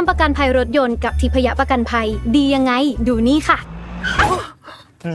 ทำประกันภัยรถยนต์กับทิพยประกันภัยดียังไง ดูนี่ค่ะ อื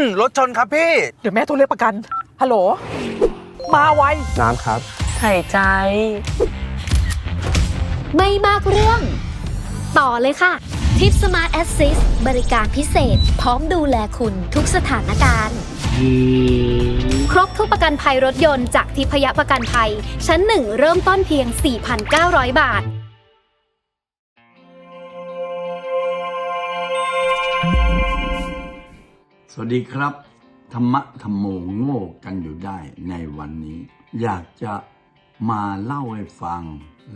มรถชนครับพี่ เดี๋ยวแม่โทรเรียกประกัน ฮัลโหล มาไว น้ำครับ หายใจ ไม่มากเรื่อง ต่อเลยค่ะ ทิปสมาร์ทแอสซิสบริการพิเศษ พร้อมดูแลคุณทุกสถานการณ์ ครบทุกประกันภัยรถยนต์จากทิพยประกันภัย ชั้นหนึ่งเริ่มต้นเพียง 4,900 บาท สวัสดีครับ ธรรมะธรรมโมโง่กันอยู่ได้ในวันนี้ อยากจะมาเล่าให้ฟัง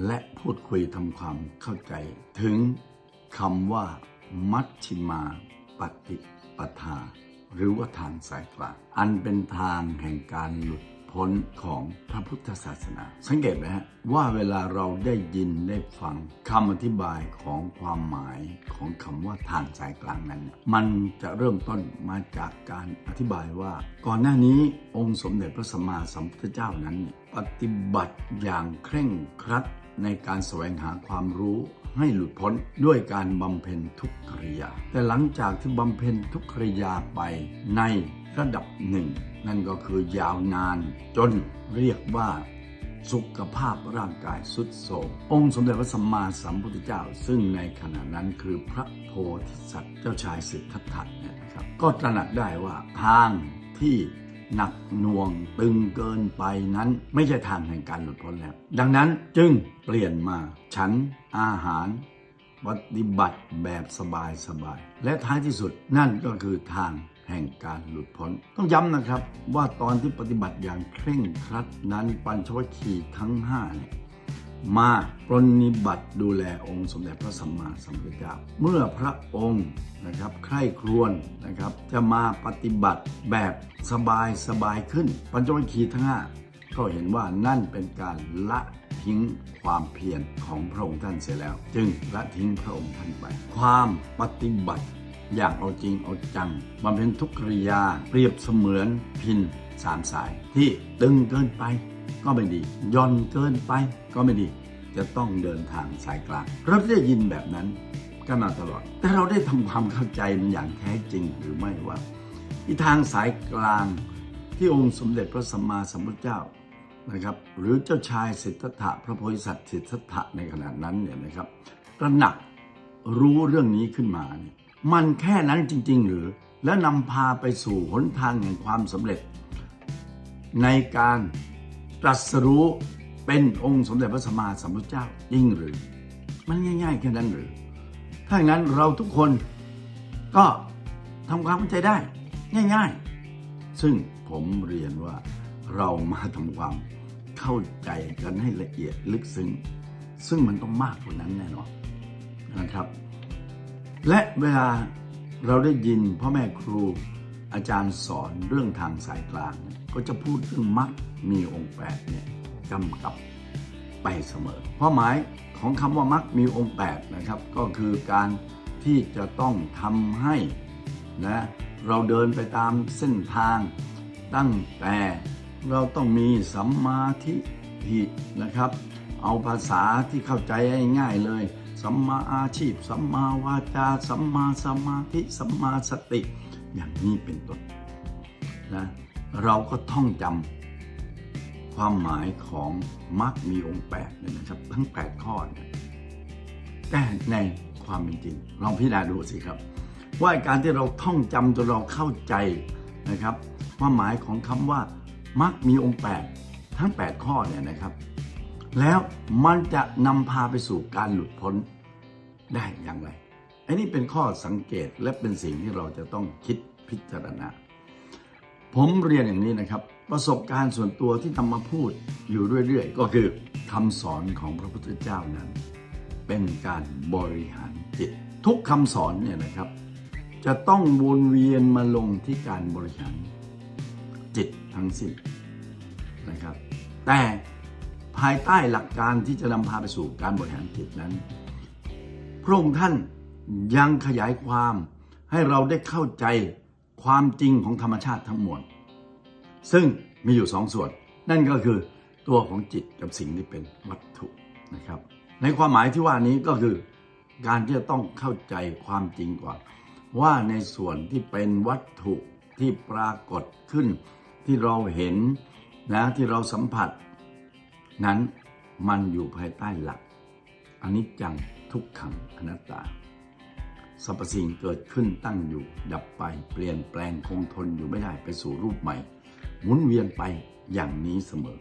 และพูดคุยทำความเข้าใจ ถึงคำว่า มัชชิมาปฏิปทา หรือว่าทางสายกลางอันเป็นทางแห่งการหลุดพ้นของพระพุทธศาสนา สังเกตไหมฮะ ว่าเวลาเราได้ยินได้ฟังคำอธิบายของความหมายของคำว่าทางสายกลางนั้น มันจะเริ่มต้นมาจากการอธิบายว่า ก่อนหน้านี้องค์สมเด็จพระสัมมาสัมพุทธเจ้านั้น ปฏิบัติอย่างเคร่งครัดในการแสวงหาความรู้ให้หลุดพ้นด้วยการบำเพ็ญทุกขริยา แต่หลังจากที่บำเพ็ญทุกขริยาไปในระดับหนึ่ง นั่นก็คือยาวนานจนเรียกว่า สุขภาพร่างกายสุดโทรมองค์สมเด็จพระสัมมาสัมพุทธเจ้า ซึ่งในขณะนั้นคือพระโพธิสัตว์เจ้าชายสิทธัตถะเนี่ยนะครับก็ตระหนักได้ว่าทางที่หนักหน่วงตึงเกินไปนั้นไม่ใช่ทางแห่งการหลุดพ้นแล้ว ดังนั้นจึงเปลี่ยนมาฉันอาหารปฏิบัติแบบสบายสบายๆและท้ายที่สุดนั่นก็คือทาง แห่งการหลุดพ้น ต้องย้ำนะครับว่าตอนที่ปฏิบัติอย่างเคร่งครัดนั้นปัญชวคีทั้งห้าเนี่ยมาปรนนิบัติดูแลองค์สมเด็จพระสัมมาสัมพุทธเจ้า เมื่อพระองค์นะครับใคร่ครวญนะครับ จะมาปฏิบัติแบบสบายสบายขึ้น ปัญจวัคคีย์ทั้งห้าก็เห็นว่านั่นเป็นการละทิ้งความเพียรของพระองค์ท่านเสียแล้ว จึงละทิ้งพระองค์ท่านไป ความปฏิบัติ อย่างเอาจริงเอาจังบำเพ็ญทุกขริยาเปรียบเสมือนพินสามสาย ที่ตึงเกินไปก็ไม่ดีย่อนเกินไปก็ไม่ดี จะต้องเดินทางสายกลางเราได้ยินแบบนั้นกันมาตลอด แต่เราได้ทำความเข้าใจมันอย่างแท้จริงหรือไม่ว่าอีทางสายกลางที่องค์สมเด็จพระสัมมาสัมพุทธเจ้านะครับหรือเจ้าชายสิทธัตถะพระโพธิสัตว์สิทธัตถะในขณะนั้นเนี่ยนะครับตระหนักรู้เรื่องนี้ขึ้นมาเนี่ย มันแค่นั้นจริง ๆ หรือ และนำพาไปสู่หนทางแห่งความสำเร็จ ในการตรัสรู้เป็นองค์สมเด็จพระสัมมาสัมพุทธเจ้ายิ่งหรือ มันง่าย ๆ แค่นั้นหรือ ถ้าอย่างนั้นเราทุกคนก็ทำความเข้าใจได้ ง่าย ๆ ซึ่งผมเรียนว่าเรามาทำความเข้าใจกันให้ละเอียดลึกซึ้งซึ่งมันต้องมากกว่านั้นแน่นอนนะครับ และเวลาเราได้ยินพ่อแม่ครูอาจารย์สอนเรื่องทางสายกลาง ก็จะพูดเรื่องมรรคมีองค์แปดเนี่ยกำกับไปเสมอความหมายของคำว่ามรรคมีองค์แปดนะครับ ก็คือการที่จะต้องทำให้นะเราเดินไปตามเส้นทาง ตั้งแต่เราต้องมีสัมมาทิฏฐินะครับ เอาภาษาที่เข้าใจง่ายๆเลย สัมมาอาชีพ สัมมาวาจา สัมมาสมาธิ สัมมาสติ อย่างนี้เป็นต้นนะเราก็ท่องจำความหมายของมรรคมีองค์แปดเนี่ยนะครับ ทั้ง 8 ข้อเนี่ยแต่ในความเป็นจริงลองพิจารณาดูสิครับ ว่าการที่เราท่องจำจนเราเข้าใจนะครับความหมายของคำว่ามักมีองค์8ทั้ง 8 ข้อเนี่ยนะครับ แล้วมันจะนำพาไปสู่การหลุดพ้นได้อย่างไร อันนี้เป็นข้อสังเกตและเป็นสิ่งที่เราจะต้องคิดพิจารณา ผมเรียนอย่างนี้นะครับ ประสบการณ์ส่วนตัวที่ทำมาพูดอยู่เรื่อยๆ ก็คือคำสอนของพระพุทธเจ้านั้น เป็นการบริหารจิต ทุกคำสอนเนี่ยนะครับ จะต้องวนเวียนมาลงที่การบริหารจิตทั้งสิ้นนะครับ แต่ ภายใต้หลักการที่จะนำพาไปสู่การบริหารจิตนั้น พระองค์ท่านยังขยายความให้เราได้เข้าใจความจริงของธรรมชาติทั้งมวล ซึ่งมีอยู่สองส่วน นั่นก็คือตัวของจิตกับสิ่งที่เป็นวัตถุนะครับ ในความหมายที่ว่านี้ก็คือ การที่จะต้องเข้าใจความจริงก่อน ว่าในส่วนที่เป็นวัตถุที่ปรากฏขึ้น ที่เราเห็นนะที่เราสัมผัส นั้นมันอยู่ภายใต้หลักอนิจจังทุกขังอนัตตาสรรพสิ่งเกิดขึ้นตั้งอยู่ ดับไปเปลี่ยนแปลงคงทนอยู่ไม่ได้ไปสู่รูปใหม่หมุนเวียนไปอย่างนี้เสมอ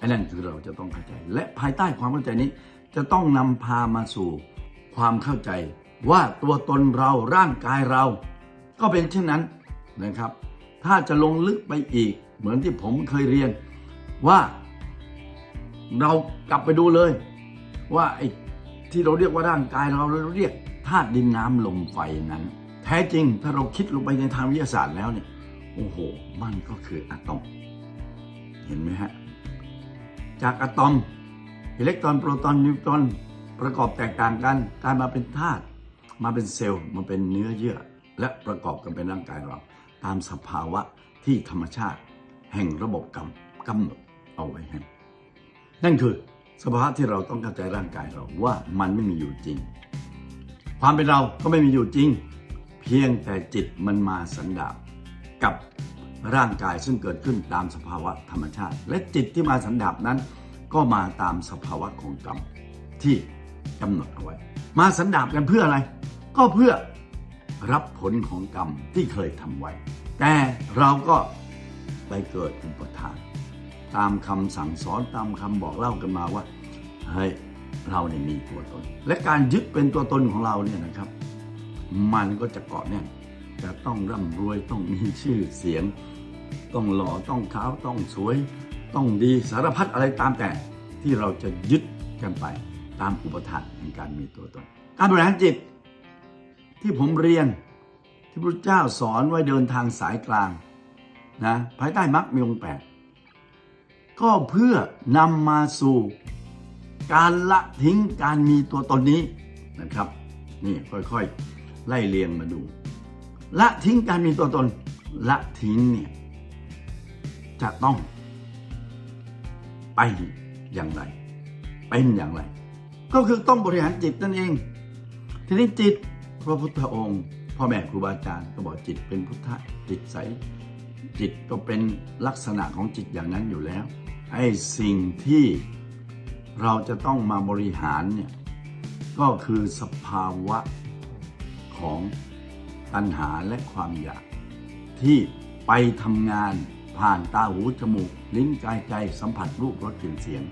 อันนั้นคือเราจะต้องเข้าใจ และภายใต้ความเข้าใจนี้ จะต้องนำพามาสู่ความเข้าใจ ว่าตัวตนเราร่างกายเรา ก็เป็นเช่นนั้นนะครับ ถ้าจะลงลึกไปอีกเหมือนที่ผมเคยเรียนว่า เรากลับไปดูเลย ว่าไอ้ที่เราเรียกว่าร่างกายเราเราเรียกธาตุดินน้ำลมไฟนั้น แท้จริงถ้าเราคิดลงไปในทางวิทยาศาสตร์แล้วเนี่ยโอ้โห มันก็คืออะตอม เห็นไหมฮะ จากอะตอม อิเล็กตรอนโปรตอนนิวตรอนประกอบแตกต่างกันกลายมาเป็นธาตุมาเป็นเซลล์มาเป็นเนื้อเยื่อ และประกอบกันเป็นร่างกายเรา ตามสภาวะที่ธรรมชาติ แห่งระบบกรรมกำหนดเอาไว้ให้ นั่นคือสภาวะที่เราต้องเข้าใจร่างกายเราว่ามันไม่มีอยู่จริง ความเป็นเราก็ไม่มีอยู่จริง เพียงแต่จิตมันมาสันดาบกับร่างกายซึ่งเกิดขึ้นตามสภาวะธรรมชาติ และจิตที่มาสันดาบนั้น ก็มาตามสภาวะของกรรมที่กำหนดเอาไว้ มาสันดาบกันเพื่ออะไร ก็เพื่อรับผลของกรรมที่เคยทำไว้ แต่เราก็ไปเกิดอุปทาน ตามคำสั่งสอนตามคำบอกเล่ากันมาว่าเฮ้ยเราเนี่ยมีตัวตน และการยึดเป็นตัวตนของเราเนี่ยนะครับ มันก็จะเกาะแน่นจะต้องร่ำรวยต้องมีชื่อเสียง ต้องหล่อต้องขาวต้องสวย ต้องดีสารพัดอะไรตามแต่ที่เราจะยึดกันไปตามอุปทานแห่งการมีตัวตน การบริหารจิต ที่ผมเรียนที่พระเจ้าสอนไว้เดินทางสายกลางนะภายใต้มรรคมีองค์แปด ก็เพื่อนำมาสู่ การละทิ้งการมีตัวตนนี้นะครับ นี่ค่อยๆ ไล่เรียงมาดู ละทิ้งการมีตัวตน ละทิ้งเนี่ยจะต้อง ไปอย่างไร เป็นอย่างไร ก็คือต้องบริหารจิตนั่นเอง ทีนี้จิตพระพุทธองค์พ่อแม่ครูบาอาจารย์ก็บอกจิตเป็นพุทธะจิตใสจิตก็เป็นลักษณะของจิตอย่างนั้นอยู่แล้ว ไอ้สิ่งที่เราจะต้องมาบริหารเนี่ยก็คือสภาวะของตัณหาและความอยาก ที่ไปทำงานผ่านตาหูจมูก ลิ้นกายใจสัมผัสรูปรสกลิ่นเสียง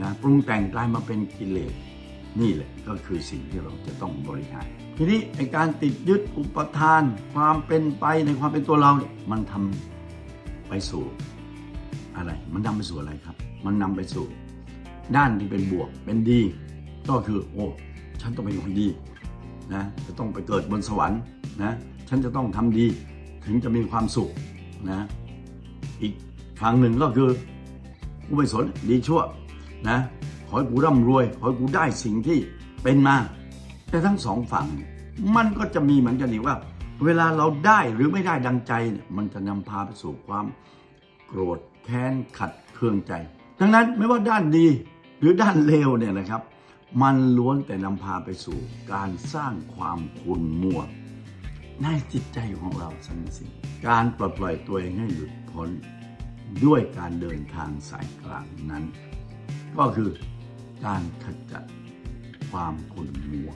นะปรุงแต่งกลายมาเป็นกิเลสนี่แหละก็คือสิ่งที่เราจะต้องบริหาร ทีนี้ไอการติดยึดอุปทาน ความเป็นไปในความเป็นตัวเราเนี่ยมันทำไปสู่ อะไร มันนำไปสู่อะไรครับ มันนำไปสู่ ด้านที่เป็นบวกเป็นดี ก็คือโอ้ฉันต้องเป็นคนดีนะจะต้องไปเกิดบนสวรรค์นะฉันจะต้องทำดีถึงจะมีความสุขนะอีกฝั่งหนึ่งก็คือกูไม่สนดีชั่วนะขอให้กูร่ำรวยขอให้กูได้สิ่งที่เป็นมา แต่ทั้งสองฝั่ง มันก็จะมีเหมือนกันอีกว่า เวลาเราได้หรือไม่ได้ดังใจเนี่ยมันจะนำพาไปสู่ความโกรธ แค้นขัดเคืองใจ ดังนั้นไม่ว่าด้านดีหรือด้านเลวเนี่ยนะครับ มันล้วนแต่นำพาไปสู่การสร้างความขุ่นมัวในจิตใจของเราทั้งสิ้นการปลดปล่อยตัวเองให้หลุดพ้นด้วยการเดินทางสายกลางนั้น ก็คือการขจัดความขุ่นมัว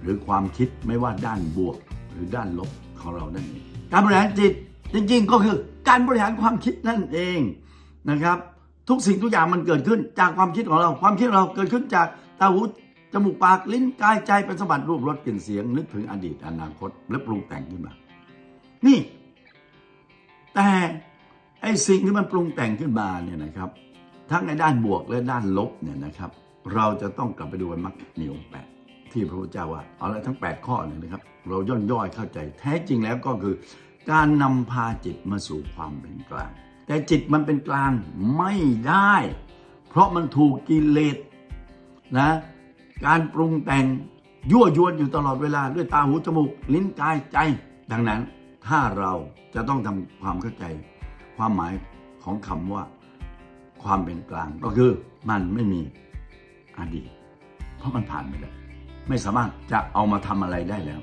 หรือความคิดไม่ว่าด้านบวกหรือด้านลบของเรานั่นเองการบริหารจิต จริงๆก็คือการบริหารความคิดนั่นเองนะครับ ทุกสิ่งทุกอย่างมันเกิดขึ้นจากความคิดของเรา ความคิดเราเกิดขึ้นจากตาหูจมูกปากลิ้นกายใจเป็นสมบัติรูปรสกลิ่นเสียง นึกถึงอดีตอนาคต และปรุงแต่งขึ้นมา นี่ แต่ไอ้สิ่งที่มันปรุงแต่งขึ้นมาเนี่ยนะครับ ทั้งในด้านบวกและด้านลบเนี่ยนะครับ เราจะต้องกลับไปดูมรรคมีองค์แปดที่พระพุทธเจ้าว่าเอาละทั้ง 8 ข้อเนี่ยนะครับ เราย่นย่อยเข้าใจแท้จริงแล้วก็คือ การนำพาจิตมาสู่ความเป็นกลาง แต่จิตมันเป็นกลางไม่ได้ เพราะมันถูกกิเลสนะการปรุงแต่งยั่วยวนอยู่ตลอดเวลาด้วยตาหูจมูก ลิ้นกายใจ ดังนั้นถ้าเราจะต้องทำความเข้าใจ ความหมายของคำว่า ความเป็นกลางก็คือมันไม่มีอดีต เพราะมันผ่านไปแล้ว ไม่สามารถจะเอามาทำอะไรได้แล้ว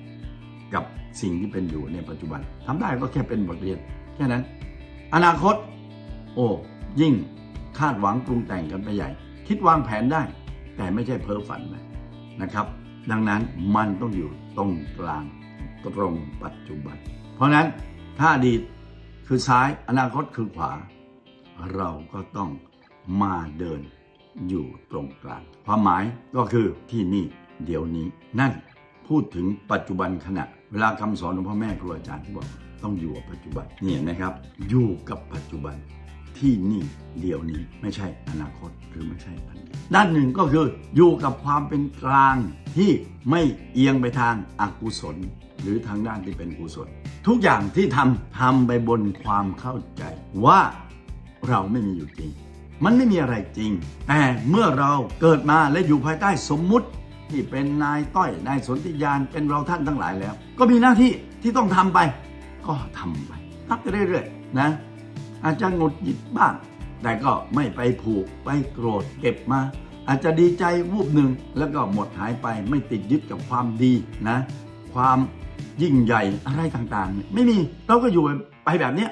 กับ สิ่งที่เป็นอยู่ในปัจจุบันทำได้ก็แค่เป็นบทเรียนแค่นั้น อนาคต โอ้ยิ่งคาดหวังปรุงแต่งกันไปใหญ่ คิดวางแผนได้ แต่ไม่ใช่เพ้อฝันนะครับ ดังนั้นมันต้องอยู่ตรงกลางตรงปัจจุบัน เพราะฉะนั้นถ้าอดีตคือซ้ายอนาคตคือขวา เราก็ต้องมาเดินอยู่ตรงกลางความหมายก็คือที่นี่เดี๋ยวนี้นั่น พูดถึงปัจจุบันขณะ เวลาคำสอนของพ่อแม่ครูอาจารย์ที่บอกต้องอยู่กับปัจจุบันนี่เห็นไหมครับ อยู่กับปัจจุบันที่นี่เดี๋ยวนี้ไม่ใช่อนาคตหรือไม่ใช่อดีตด้านหนึ่งก็คืออยู่กับความเป็นกลางที่ไม่เอียงไปทางอากุศล หรือทางด้านที่เป็นกุศล ทุกอย่างที่ทำทำไปบนความเข้าใจว่าเราไม่มีอยู่จริง มันไม่มีอะไรจริงแต่เมื่อเราเกิดมาและอยู่ภายใต้สมมุติ ที่เป็นนายต้อยนายสนธิยานเป็นเราท่านทั้งหลายแล้ว ก็มีหน้าที่ที่ต้องทำไป ก็ทำไปทำไปเรื่อยๆนะอาจจะหงดหงิดบ้าง แต่ก็ไม่ไปผูกไปโกรธเก็บมา อาจจะดีใจวูบหนึ่งแล้วก็หมดหายไปไม่ติดยึดกับความดีนะ ความยิ่งใหญ่อะไรต่างๆ ไม่มีเราก็อยู่ไปแบบเนี้ย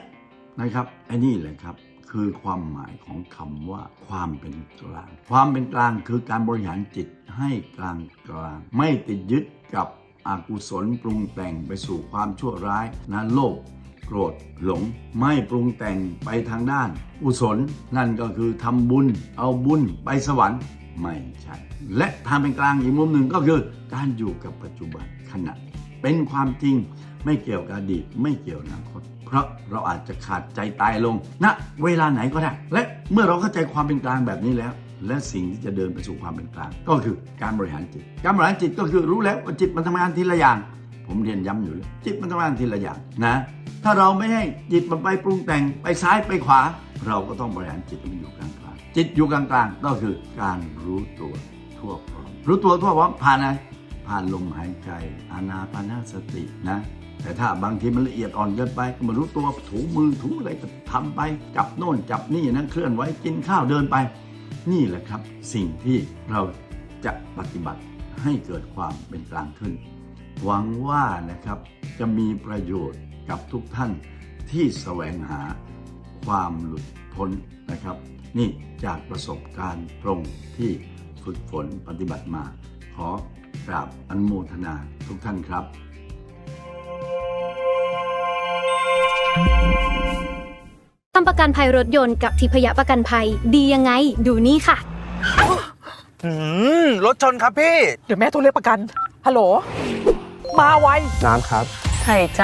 นะครับไอ้นี่แหละครับ คือความหมายของคำว่า ความเป็นกลาง ความเป็นกลางคือการบริหารจิตให้กลางกลาง ไม่ติดยึดกับอกุศลปรุงแต่งไปสู่ความชั่วร้ายนะโลภโกรธหลง ไม่ปรุงแต่งไปทางด้านกุศลนั่นก็คือทำบุญ เอาบุญไปสวรรค์ไม่ใช่ และทางเป็นกลางอีกมุมหนึ่งก็คือการอยู่กับปัจจุบันขณะ เป็นความจริงไม่เกี่ยวกับอดีตไม่เกี่ยวอนาคต เพราะเราอาจจะขาดใจตายลงณเวลาไหนก็ได้ และเมื่อเราเข้าใจความเป็นกลางแบบนี้แล้ว และสิ่งที่จะเดินไปสู่ความเป็นกลาง ก็คือการบริหารจิต การบริหารจิตก็คือรู้แล้วว่าจิตมันทำงานทีละอย่าง ผมเรียนย้ำอยู่เลยจิตมันทำงานทีละอย่างนะ ถ้าเราไม่ให้จิตมันไปปรุงแต่งไปซ้ายไปขวา เราก็ต้องบริหารจิตให้มันอยู่กลางกลางจิตอยู่กลางกลางก็คือการรู้ตัวทั่วพร้อมรู้ตัวทั่วพร้อมผ่านอะไรผ่านลมหายใจอานาปานาสตินะ แต่ถ้าบางทีมันละเอียดอ่อนเกินไปก็มารู้ตัวถูมือถูอะไรก็ทำไป จับโน่นจับนี่นะเคลื่อนไหวกินข้าวเดินไป นี่แหละครับ สิ่งที่เราจะปฏิบัติให้เกิดความเป็นกลางขึ้น หวังว่านะครับจะมีประโยชน์กับทุกท่านที่แสวงหาความหลุดพ้นนะครับ นี่จากประสบการณ์ตรงที่ฝึกฝนปฏิบัติมา ขอกราบอนโมทนาทุกท่านครับ ทำประกันภัยรถยนต์กับทิพยประกันภัย ดียังไง ดูนี่ค่ะอืมรถชนครับพี่ เดี๋ยวแม่โทรเรียกประกัน ฮัลโหล มาไว น้ำครับ หายใจ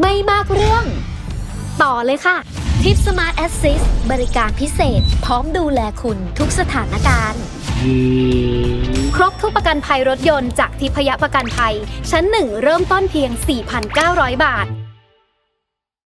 ไม่มากเรื่อง ต่อเลยค่ะ ทิป Smart Assist บริการพิเศษ พร้อมดูแลคุณทุกสถานการณ์ ครบทุกประกันภัยรถยนต์จากทิพยประกันภัย ชั้นหนึ่งเริ่มต้นเพียง 4,900 บาท